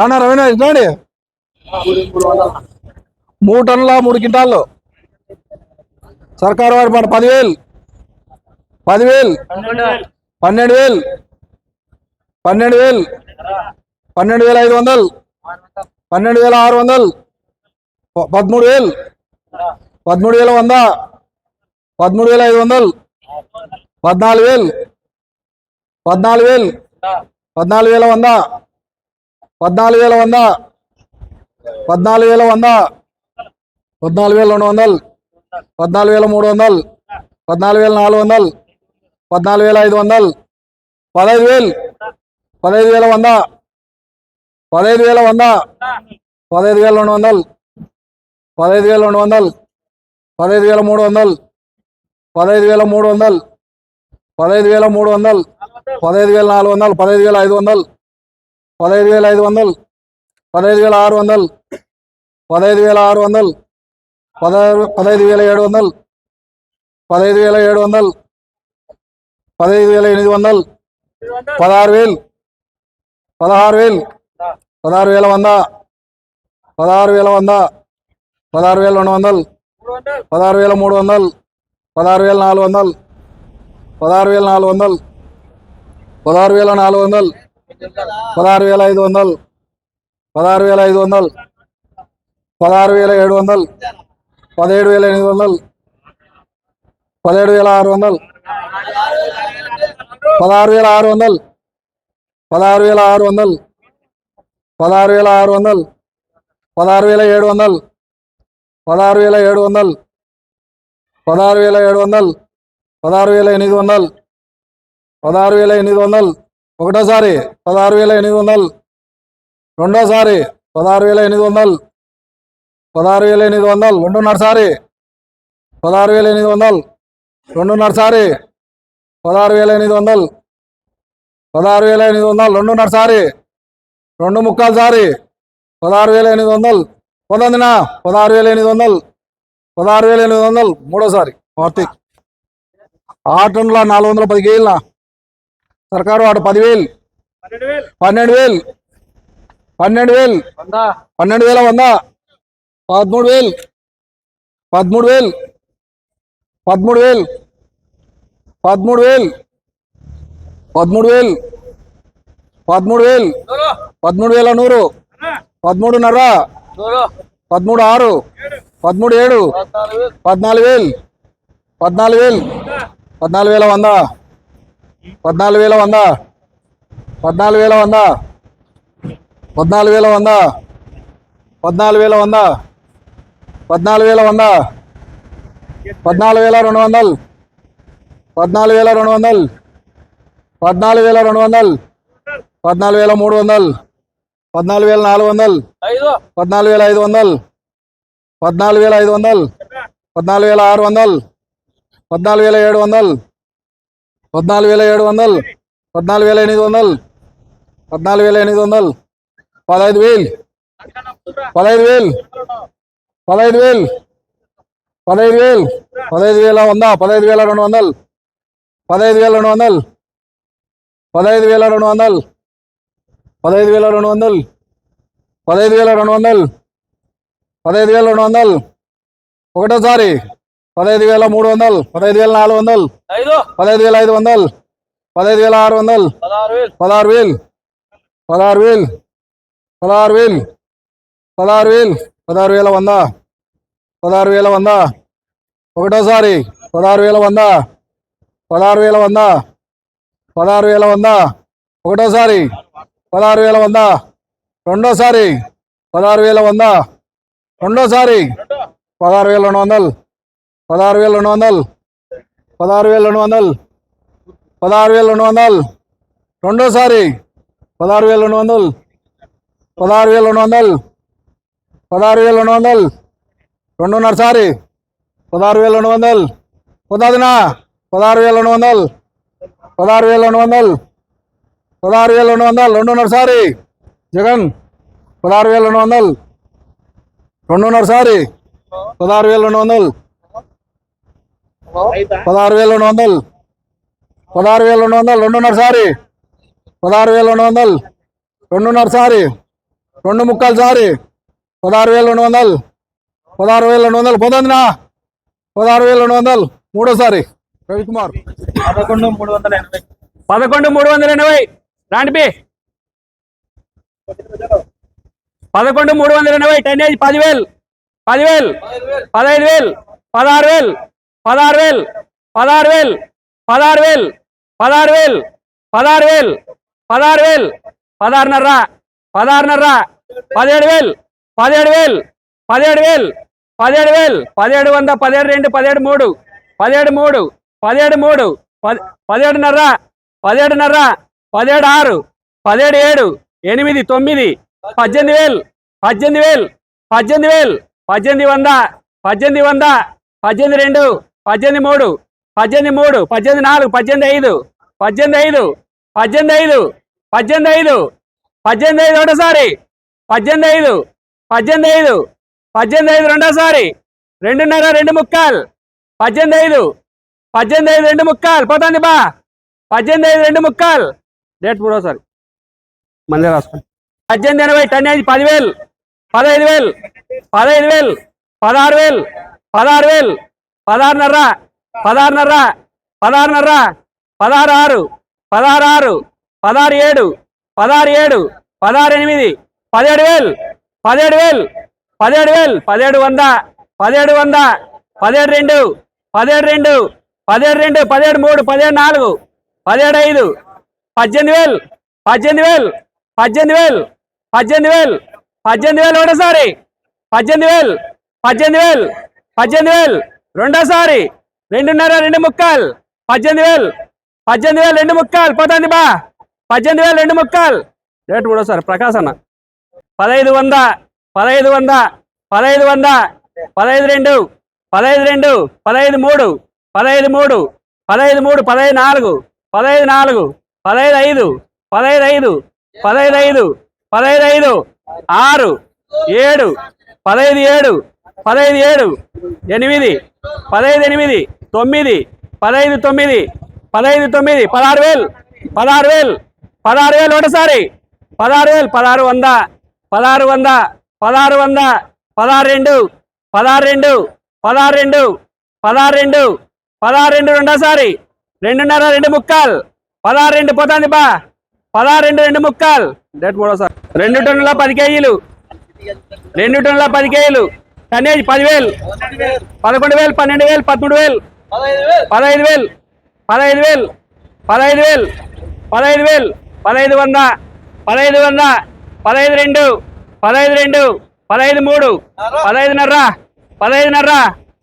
నాన్న రవీణ ఇట్లాండి మూడు టన్నుల మూడు క్వింటాళ్ళు సర్కారు వారి పంట పదివేలు. పదివేలు. పన్నెండు వేలు పన్నెండు వేలు పన్నెండు వేల ఐదు వందలు. పన్నెండు వేల ఆరు వందలు. పదమూడు వేలు పదమూడు వేల వంద. పదమూడు వేల ఐదు వందలు. పద్నాలుగు వేలు పద్నాలుగు వేలు పద్నాలుగు వేల వంద. పద్నాలుగు వేల వంద. పద్నాలుగు వేల వంద. పద్నాలుగు వేల రెండు వందలు. పద్నాలుగు వేల మూడు వందలు. పద్నాలుగు వేల నాలుగు వందలు. పద్నాలుగు వేల ఐదు వందలు. పదహైదు వేలు. పదహైదు వేల వంద. పదహైదు వేల వంద. పదహైదు వేల రెండు వందలు. పదహైదు వేల రెండు వందలు. పదహైదు వేల మూడు వందలు. పదహైదు వేల మూడు వందలు. పదహైదు వేల మూడు వందలు. పదహైదు వేల నాలుగు వందలు. పదహైదు వేల ఐదు వందలు. పదహైదు వేల ఐదు వందలు పదహైదు వేల ఆరు వందలు పదహైదు వేల ఆరు వందలు పదహైదు పదహైదు వేల ఏడు వందలు పదహైదు వేల ఏడు వందలు పదహైదు వేల ఎనిమిది వందలు పదహారు వేలు పదహారు వేలు పదహారు వేల వంద పదహారు వేల వంద పదహారు వేల రెండు వందలు పదహారు వేల మూడు వందలు పదహారు వేల నాలుగు వందలు పదహారు వేల నాలుగు వందలు పదహారు వేల నాలుగు వందలు పదహారు వేల ఐదు వందలు పదహారు వేల ఐదు వందలు పదహారు వేల ఏడు వందలు పదిహేడు వేల ఎనిమిది వందలు పదిహేడు వేల ఆరు వందలు పదహారు వేల ఆరు వందలు పదహారు వేల ఆరు వందలు పదహారు వేల ఆరు వందలు పదహారు వేల ఏడు వందలు పదహారు వేల ఏడు వందలు పదహారు వేల ఏడు వందలు పదహారు వేల ఎనిమిది వందలు పదహారు వేల ఎనిమిది వందలు ఒకటోసారి పదహారు వేల ఎనిమిది వందలు రెండోసారి పదహారు వేల ఎనిమిది వందలు పదహారు వేల ఎనిమిది వందలు రెండున్నరసారి పదహారు వేల ఎనిమిది వందలు రెండున్నరసారి పదహారు వేల ఎనిమిది వందలు పదహారు వేల ఎనిమిది వందలు రెండున్నరసారి రెండు ముక్కాలు సారి పదహారు వేల ఎనిమిది వందలు పొందిన పదహారు వేల ఎనిమిది వందలు పదహారు వేల ఎనిమిది వందలు మూడోసారి కార్తీక్. ఆటంలో నాలుగు వందల పది కేజీల సర్కారు ఆట పదివేలు. పన్నెండు వేలు. పన్నెండు వేలు. పన్నెండు వేల. వంద. పదమూడు వేలు. పదమూడు వేలు. పదమూడు వేలు. పదమూడు వేలు. పదమూడు వేలు. పదమూడు వేలు. పదమూడు వేల నూరు. పదమూడున్నర. పదమూడు ఆరు. పదమూడు ఏడు. పద్నాలుగు. వేలు. పద్నాలుగు వేలు. పద్నాలుగు వేల వంద. పద్నాలుగు వేల వంద పద్నాలుగు వేల వంద పద్నాలుగు వేల వంద పద్నాలుగు వేల వంద పద్నాలుగు వేల వంద పద్నాలుగు వేల రెండు వందలు పద్నాలుగు వేల రెండు వందలు పద్నాలుగు వేల రెండు వందలు పద్నాలుగు వేల మూడు వందలు పద్నాలుగు వేల నాలుగు వందలు పద్నాలుగు వేల ఐదు వందలు పద్నాలుగు వేల ఐదు వందలు పద్నాలుగు వేల ఆరు వందలు పద్నాలుగు వేల ఏడు వందలు పద్నాలుగు వేల ఏడు వందలు పద్నాలుగు వేల ఎనిమిది వందలు పద్నాలుగు వేల ఎనిమిది వందలు పదహైదు వేలు పదహైదు వేలు పదహైదు వేలు పదహైదు వేలు పదహైదు వేల వంద పదహైదు వేల రెండు వందలు పదహైదు వేల రెండు వందలు పదహైదు వేల రెండు వందలు పదహైదు వేల రెండు వందలు పదహైదు వేల రెండు వందలు పదహైదు వేల రెండు వందలు. ఒకటోసారి పదహైదు వేల మూడు వందలు పదహైదు వేల నాలుగు వందలు పదహైదు వేల ఐదు వందలు పదహైదు వేల ఆరు వందలు పదహారు వేలు పదహారు వేలు పదహారు వేలు పదహారు వేలు పదహారు వేల వంద పదహారు వేల వంద ఒకటోసారి పదహారు వేల వంద పదహారు వేల వంద పదహారు వేల వంద ఒకటోసారి పదహారు వేల వంద రెండోసారి పదహారు వేల వంద రెండోసారి పదహారు వేల రెండు వందలు పదహారు వేల రెండు వందలు పదహారు వేల రెండు వందలు పదహారు వేల రెండు వందలు రెండోసారి పదహారు వేల రెండు వందలు పదహారు వేల రెండు వందలు పదహారు వేల రెండు వందలు రెండున్నరసారి పదహారు వేల రెండు వందలు పొద్దున పదహారు వేల రెండు వందలు పదహారు వేల రెండు వందలు పదహారు వేల రెండు వందలు రెండున్నరసారి జగన్ పదహారు వేల రెండు వందలు రెండున్నరసారి పదహారు వేల రెండు వందలు పదహారు వేల రెండు వందలు. పదహారు వేల రెండు వందలు. రెండున్నరసారి పదహారు వేల రెండు వందలు. రెండున్నరసారి రెండు ముక్కలు సారి. పదహారు వేల రెండు వందలు. పదహారు వేల రెండు వందలు. పోతుందినా? పదహారు వేల రెండు వందలు. మూడోసారి. రవికుమార్. పదకొండు మూడు వందల ఎనభై. పదకొండు మూడు వందల ఎనభై. రాండి బి పదకొండు మూడు వందల ఎనభై. టెన్నేజ్ పదివేలు. పదివేలు. పదహైదు వేలు. పదహారు వేలు. పదహారు వేలు పదహారు వేలు పదహారు వేలు పదహారు వేలు పదహారు వేలు పదహారు వేలు పదహారున్నర పదహారున్నర పదిహేడు వేలు పదిహేడు వేలు పదిహేడు వేలు పదిహేడు వేలు పదిహేడు వంద పదిహేడు రెండు పదిహేడు మూడు పదిహేడు మూడు పదిహేడు మూడు పది పదిహేడున్నర పదిహేడున్నర పదిహేడు ఆరు పదిహేడు ఏడు ఎనిమిది తొమ్మిది పద్దెనిమిది వేలు పద్దెనిమిది వేలు పద్దెనిమిది వేలు పద్దెనిమిది వంద పద్దెనిమిది వంద పద్దెనిమిది రెండు పద్దెనిమిది మూడు పద్దెనిమిది మూడు పద్దెనిమిది నాలుగు పద్దెనిమిది ఐదు పద్దెనిమిది ఐదు పద్దెనిమిది ఐదు పద్దెనిమిది ఐదు పద్దెనిమిది ఐదు ఒకటోసారి పద్దెనిమిది ఐదు పద్దెనిమిది ఐదు పద్దెనిమిది ఐదు రెండోసారి రెండున్నర రెండు ముక్కాలు పద్దెనిమిది ఐదు పద్దెనిమిది ఐదు రెండు ముక్కాలు పోతుంది బా పద్దెనిమిది ఐదు రెండు ముక్కాలు. డేట్ మూడోసారి మందే రాసుకోండి. పద్దెనిమిది ఎనభై టన్నేజ్ పదివేలు పదహైదు వేలు పదహైదు వేలు పదహారు వేలు పదహారు వేలు పదహారున్నర పదహారున్నర పదహారున్నర పదహారు ఆరు పదహారు ఆరు పదహారు ఏడు పదహారు ఏడు పదహారు ఎనిమిది పదిహేడు వేలు పదిహేడు వేలు పదిహేడు వేలు పదిహేడు వంద పదిహేడు వంద పదిహేడు రెండు పదిహేడు రెండు పదిహేడు రెండు పదిహేడు మూడు పదిహేడు నాలుగు పదిహేడు ఐదు పద్దెనిమిది వేలు పద్దెనిమిది వేలు పద్దెనిమిది వేలు పద్దెనిమిది వేలు పద్దెనిమిది వేలు ఒకటేసారి పద్దెనిమిది వేలు పద్దెనిమిది వేలు పద్దెనిమిది వేలు రెండోసారి రెండున్నర రెండు ముక్కలు. పద్దెనిమిది వేలు. పద్దెనిమిది వేలు రెండు ముక్కలు. పోతుంది బా. పద్దెనిమిది వేలు రెండు ముక్కలు. రేటు మూడోసారి ప్రకాశ్ అన్న. పదహైదు వంద. పదహైదు వంద. పదహైదు వంద. పదహైదు రెండు. పదహైదు రెండు. పదహైదు మూడు. పదహైదు మూడు. పదహైదు మూడు. పదహైదు నాలుగు. పదహైదు నాలుగు. పదహైదు ఐదు. పదహైదు ఐదు. పదహైదు ఐదు. పదహైదు ఐదు. ఆరు. ఏడు. పదహైదు ఏడు. పదహైదు ఏడు ఎనిమిది పదహైదు ఎనిమిది తొమ్మిది పదహైదు తొమ్మిది పదహైదు తొమ్మిది పదహారు వేలు పదహారు వేలు పదహారు వేలు ఒకటిసారి పదహారు వేలు పదహారు వంద పదహారు వంద పదహారు వంద పదహారు రెండు పదహారు రెండు పదహారు రెండు పదహారు రెండు పదహారు రెండు రెండోసారి రెండున్నర రెండు ముక్కాలు పదహారు రెండు పోతుంది బా పదహారు రెండు రెండు ముక్కాలు డేట్ మూడోసారి రెండు టన్నుల పది కేజీలు రెండు టన్నుల పది కేజీలు టన్నేజ్ పదివేలు. పదకొండు వేలు పన్నెండు వేలు పదమూడు వేలు పదహైదు వేలు పదహైదు వేలు పదహైదు వేలు పదహైదు వేలు పదహైదు వంద. పదహైదు వంద. పదహైదు రెండు. పదహైదు రెండు. పదహైదు మూడు. పదహైదున్నర. పదహైదున్నర.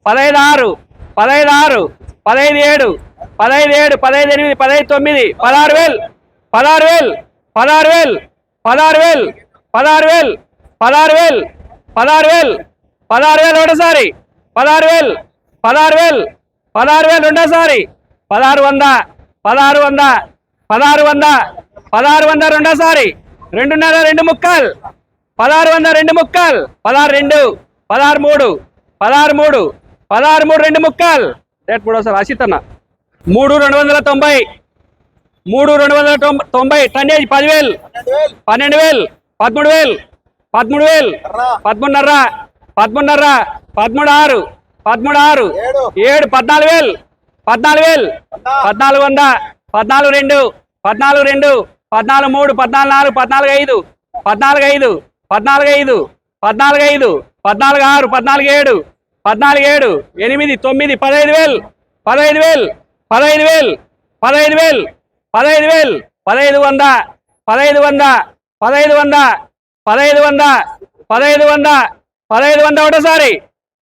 పదహైదు ఆరు. పదహైదు ఆరు. పదహైదు ఏడు. పదహైదు ఏడు. పదహైదు ఎనిమిది. పదహైదు తొమ్మిది. పదహారు వేలు పదహారు వేలు పదహారు వేలు పదహారు వేలు పదహారు వేలు పదహారు వేలు పదహారు వేలు పదహారు వేలు ఒకటోసారి. పదహారు వేలు. పదహారు వేలు. పదహారు వేలు రెండోసారి. పదహారు వంద. పదహారు వంద. పదహారు వంద. పదహారు వంద రెండోసారి. రెండున్నర రెండు ముక్కాలు. పదహారు వంద రెండు ముక్కాలు. పదహారు రెండు. పదహారు మూడు. పదహారు మూడు. పదహారు మూడు రెండు ముక్కాలు. రేట్ మూడోసారి అసిత్ అన్న మూడు రెండు వందల తొంభై. మూడు రెండు వందల తొంభై తొంభై. టన్నేజ్ పదివేలు. పన్నెండు వేలు. పదమూడు వేలు. పదమూడు వేలు. పదమూడున్నర. పదమూడున్నర పదమూడు ఆరు పదమూడు ఆరు ఏడు పద్నాలుగు వేలు పద్నాలుగు వేలు పద్నాలుగు వంద పద్నాలుగు రెండు పద్నాలుగు రెండు పద్నాలుగు మూడు పద్నాలుగు నాలుగు పద్నాలుగు ఐదు పద్నాలుగు ఐదు పద్నాలుగు ఐదు పద్నాలుగు ఐదు పద్నాలుగు ఆరు పద్నాలుగు ఏడు పద్నాలుగు ఏడు ఎనిమిది తొమ్మిది పదహైదు వేలు పదహైదు వేలు పదహైదు వేలు పదహైదు వేలు పదహైదు వేలు పదహైదు వంద పదహైదు వంద పదహైదు వంద పదహైదు వంద పదహైదు వంద పదహైదు వంద ఒకటోసారి.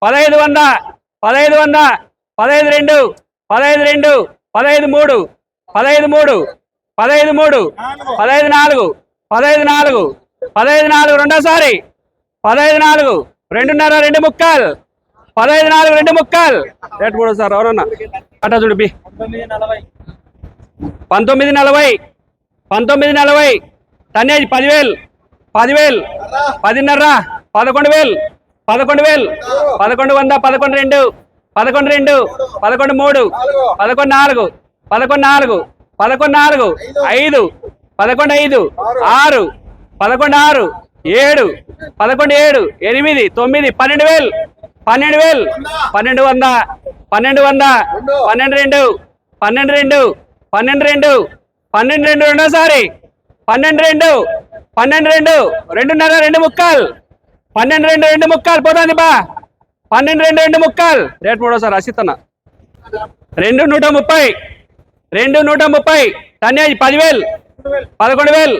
పదహైదు వంద పదహైదు వంద పదహైదు రెండు పదహైదు రెండు పదహైదు మూడు పదహైదు మూడు పదహైదు మూడు పదహైదు నాలుగు పదహైదు నాలుగు పదహైదు నాలుగు రెండోసారి. పదహైదు నాలుగు రెండున్నర రెండు ముక్కలు. పదహైదు నాలుగు రెండు ముక్కలు. రేటు మూడోసారి ఎవరన్నా? అట్టా చూడు పంతొమ్మిది నలభై పంతొమ్మిది నలభై టన్నేజ్ పదివేలు పదివేలు పదిన్నర పదకొండు వేలు పదకొండు వేలు. పదకొండు వంద పదకొండు రెండు పదకొండు రెండు పదకొండు మూడు పదకొండు నాలుగు పదకొండు నాలుగు పదకొండు నాలుగు ఐదు పదకొండు ఐదు ఆరు పదకొండు ఆరు ఏడు పదకొండు ఏడు ఎనిమిది తొమ్మిది పన్నెండు వేలు. పన్నెండు వేలు. పన్నెండు వంద పన్నెండు వంద పన్నెండు రెండు పన్నెండు రెండు పన్నెండు రెండు పన్నెండు రెండు రెండోసారి పన్నెండు రెండు పన్నెండు రెండు రెండున్నర రెండు ముక్కలు. పన్నెండు రెండు రెండు ముక్కలు పోతుంది బా. పన్నెండు రెండు రెండు ముక్కలు. రేట్ మూడోసారి అసితన్న రెండు నూట ముప్పై రెండు నూట ముప్పై. టన్నేజ్ పదివేలు పదకొండు వేలు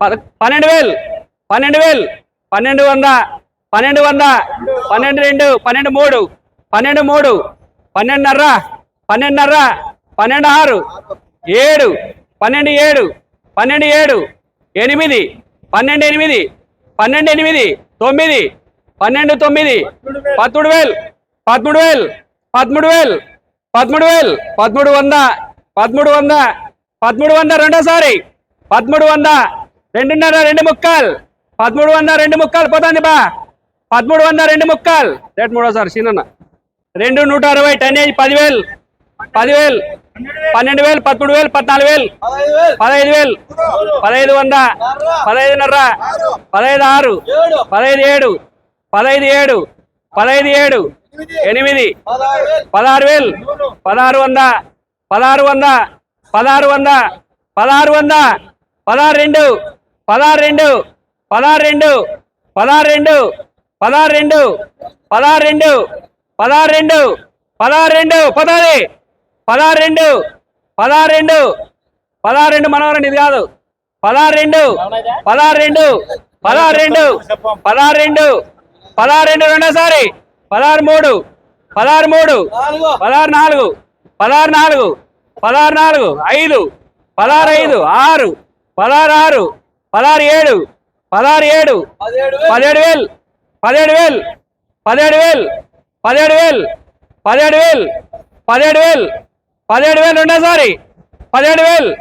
పద పన్నెండు వేలు పన్నెండు వేలు పన్నెండు వంద పన్నెండు వంద పన్నెండు రెండు పన్నెండు మూడు పన్నెండు మూడు పన్నెండున్నర పన్నెండున్నర పన్నెండు ఆరు ఏడు పన్నెండు ఏడు పన్నెండు ఏడు ఎనిమిది పన్నెండు ఎనిమిది పన్నెండు ఎనిమిది తొమ్మిది పన్నెండు తొమ్మిది పదమూడు వేలు పదమూడు వేలు పదమూడు వేలు పదమూడు వేలు పదమూడు వంద పదమూడు వంద పదమూడు వంద రెండోసారి పదమూడు వంద రెండున్నర రెండు ముక్కలు పదమూడు వంద రెండు ముక్కలు పోతుంది బా పదమూడు వంద రెండు ముక్కలు. రేట్ మూడోసారి చిన్న రెండు నూట అరవై టన్నేజ్ పదివేలు పదివేలు పన్నెండు వేలు పదమూడు వేలు పద్నాలుగు వేలు పదహైదు వేలు పదహైదు వంద పదహైదున్నర పదహైదు ఆరు పదహైదు ఏడు పదహైదు ఏడు పదహైదు ఏడు ఎనిమిది పదహారు వేలు పదహారు వేలు పదహారు వంద పదహారు వంద పదహారు వంద పదహారు వంద పదహారు రెండు పదహారు రెండు పదహారు రెండు పదహారు రెండు పదహారు రెండు పదహారు రెండు పదహారు రెండు పదహారు రెండు పదహారు పదహారు రెండు పదహారు రెండు పదహారు రెండు మనవరండి ఇది కాదు. పదహారు రెండు పదహారు రెండు పదహారు రెండు పదహారు రెండు పదహారు రెండు రెండోసారి పదహారు మూడు పదహారు మూడు పదహారు నాలుగు పదహారు నాలుగు పదహారు నాలుగు ఐదు పదహారు ఐదు ఆరు పదహారు ఆరు పదహారు ఏడు పదహారు ఏడు పదిహేడు వేలు పదిహేడు వేలు పదిహేడు వేలు పదిహేడు వేలు పదిహేడు వేలు పదిహేడు వేలు పదిహేడు వేలు రెండోసారి పదిహేడు వేలు.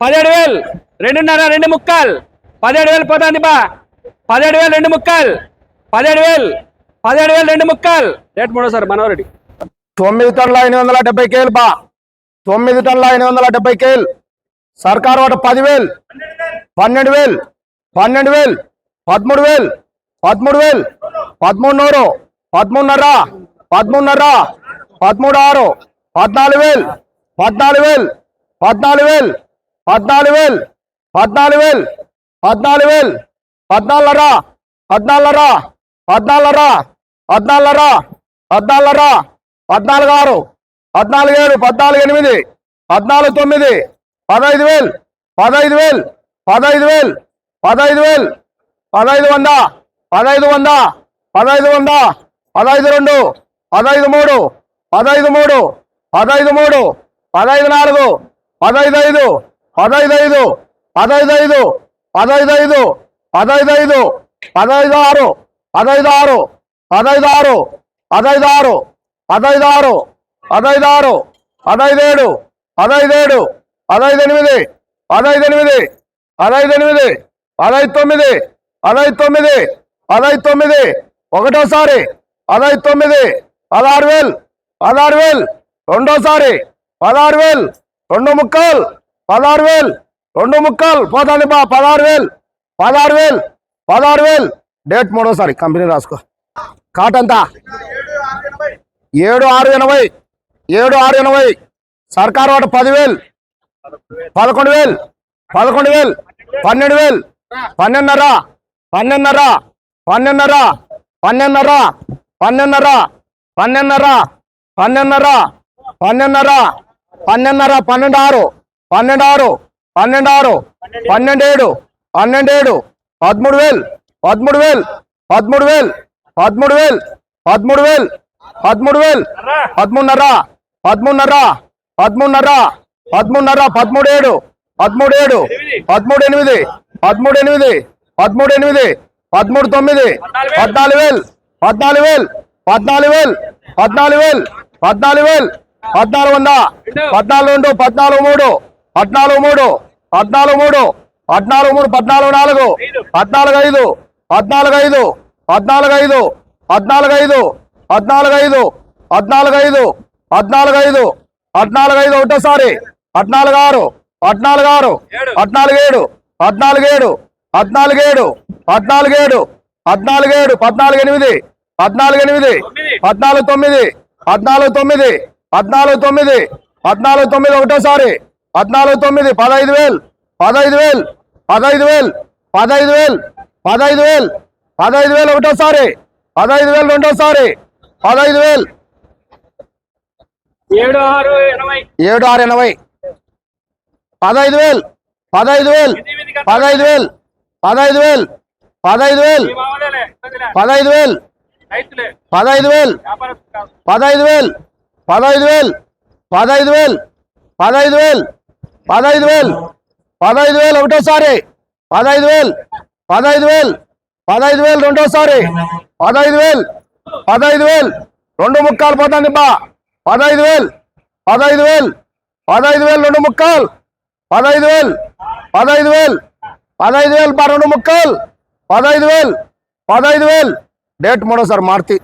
పదిహేడు వేలు. రెండున్నర రెండు ముక్కలు. పదిహేడు వేలు పోతుంది బా. పదిహేడు వేలు రెండు ముక్కలు. పదిహేడు వేలు. పదిహేడు వేలు రెండు ముక్కలు. రేట్ మూడోసారి మనోరెడ్డి తొమ్మిది టన్నుల ఎనిమిది వందల డెబ్బై కేలు బా. తొమ్మిది టన్నుల ఎనిమిది వందల డెబ్బై కేలు. సర్కారు వాట పదివేలు పన్నెండు వేలు. పన్నెండు వేలు. పదమూడు వేలు. పదమూడు వేలు. పదమూడు నూరు పదమూడున్నర. పదమూడున్నర. పదమూడు ఆరు పద్నాలుగు వేలు. పద్నాలుగు వేలు పద్నాలుగు వేలు పద్నాలుగు వేలు పద్నాలుగు వేలు పద్నాలుగు వేలు పద్నాలుగరా పద్నాలుగరా పద్నాలుగరా పద్నాలుగరా పద్నాలుగరా పద్నాలుగు ఆరు పద్నాలుగు ఏడు పద్నాలుగు ఎనిమిది పద్నాలుగు తొమ్మిది పదహైదు వేలు పదహైదు వేలు పదహైదు వేలు పదహైదు వేలు పదహైదు వంద పదహైదు వంద పదహైదు వంద పదహైదు రెండు పదహైదు మూడు పదహైదు మూడు పదహైదు మూడు పదహైదు నాలుగు పదహైదు ఐదు పదహైదు ఐదు పదహైదు ఐదు పదహైదు ఐదు పదహైదు ఐదు పదహైదు ఆరు పదహైదు ఆరు పదహైదు ఆరు పదహైదు ఆరు పదహైదు ఆరు పదహైదు ఆరు పదహైదు ఏడు పదహైదు ఎనిమిది పదహైదు ఎనిమిది పదహైదు ఎనిమిది పదహైదు తొమ్మిది పదహైదు తొమ్మిది పదహైదు తొమ్మిది ఒకటోసారి పదహైదు తొమ్మిది పదహారు వేలు పదహారు వేలు రెండోసారి పదహారు వేలు రెండు ముక్కలు పదహారు వేలు రెండు ముక్కలు పోతాండి బా పదహారు వేలు పదహారు వేలు పదహారు వేలు. డేట్ మూడోసారి కంపెనీ రాసుకో. కాటంతా ఏడు ఆరు ఎనభై ఏడు ఆరు ఎనభై. సర్కారు వాట పదివేలు పదకొండు వేలు పదకొండు వేలు పన్నెండు వేలు పన్నెండున్నర పన్నెండున్నర పన్నెండున్నర పన్నెండున్నర పన్నెండున్నర పన్నెండున్నర పన్నెండున్నర. పన్నెండున్నర పన్నెండున్నర పన్నెండు ఆరు పన్నెండు ఆరు పన్నెండు ఆరు పన్నెండు ఏడు పన్నెండు ఏడు పదమూడు వేలు పదమూడు వేలు పదమూడు వేలు పదమూడు వేలు పదమూడు వేలు పదమూడు వేలు పదమూడున్నర పదమూడున్నర పదమూడున్నర పదమూడున్నర పదమూడు ఏడు పదమూడు ఏడు పదమూడు ఎనిమిది పదమూడు ఎనిమిది పదమూడు ఎనిమిది పదమూడు తొమ్మిది పద్నాలుగు వేలు పద్నాలుగు వేలు పద్నాలుగు వేలు పద్నాలుగు వేలు పద్నాలుగు వేలు పద్నాలుగు వంద పద్నాలుగు రెండు పద్నాలుగు మూడు పద్నాలుగు మూడు పద్నాలుగు మూడు పద్నాలుగు మూడు పద్నాలుగు నాలుగు పద్నాలుగు ఐదు పద్నాలుగు ఐదు పద్నాలుగు ఐదు పద్నాలుగు ఐదు పద్నాలుగు ఐదు పద్నాలుగు ఐదు పద్నాలుగు ఐదు పద్నాలుగు ఐదు ఒకటోసారి పద్నాలుగు ఆరు పద్నాలుగు ఆరు పద్నాలుగు ఏడు పద్నాలుగు ఏడు పద్నాలుగు ఏడు పద్నాలుగు ఏడు పద్నాలుగు ఏడు పద్నాలుగు ఎనిమిది పద్నాలుగు ఎనిమిది పద్నాలుగు తొమ్మిది పద్నాలుగు తొమ్మిది పద్నాలుగు తొమ్మిది పద్నాలుగు తొమ్మిది ఒకటోసారి పద్నాలుగు తొమ్మిది పదహైదు వేలు పదహైదు వేలు పదహైదు వేలు పదహైదు వేలు పదహైదు వేలు పదహైదు వేలు ఒకటోసారి పదహైదు వేలు రెండోసారి పదహైదు వేలు ఏడు ఆరు ఇరవై ఏడు ఆరు ఎనభై పదహైదు వేలు పదహైదు వేలు పదహైదు వేలు పదహైదు వేలు పదహైదు వేలు పదహైదు వేలు పదహైదు వేలు. పదహైదు వేలు పదహైదు వేలు పదహైదు వేలు పదహైదు వేలు పదహైదు వేలు పదహైదు వేలు ఒకటోసారి పదహైదు వేలు పదహైదు వేలు పదహైదు వేలు రెండోసారి పదహైదు వేలు పదహైదు వేలు రెండు ముక్కాలు పోతుంది బా పదహైదు వేలు పదహైదు వేలు పదహైదు వేలు రెండు ముక్కలు పదహైదు వేలు పదహైదు వేలు పదహైదు వేలు బా రెండు ముక్కలు పదహైదు వేలు పదహైదు వేలు డేట్ మూడోసారి మారుతి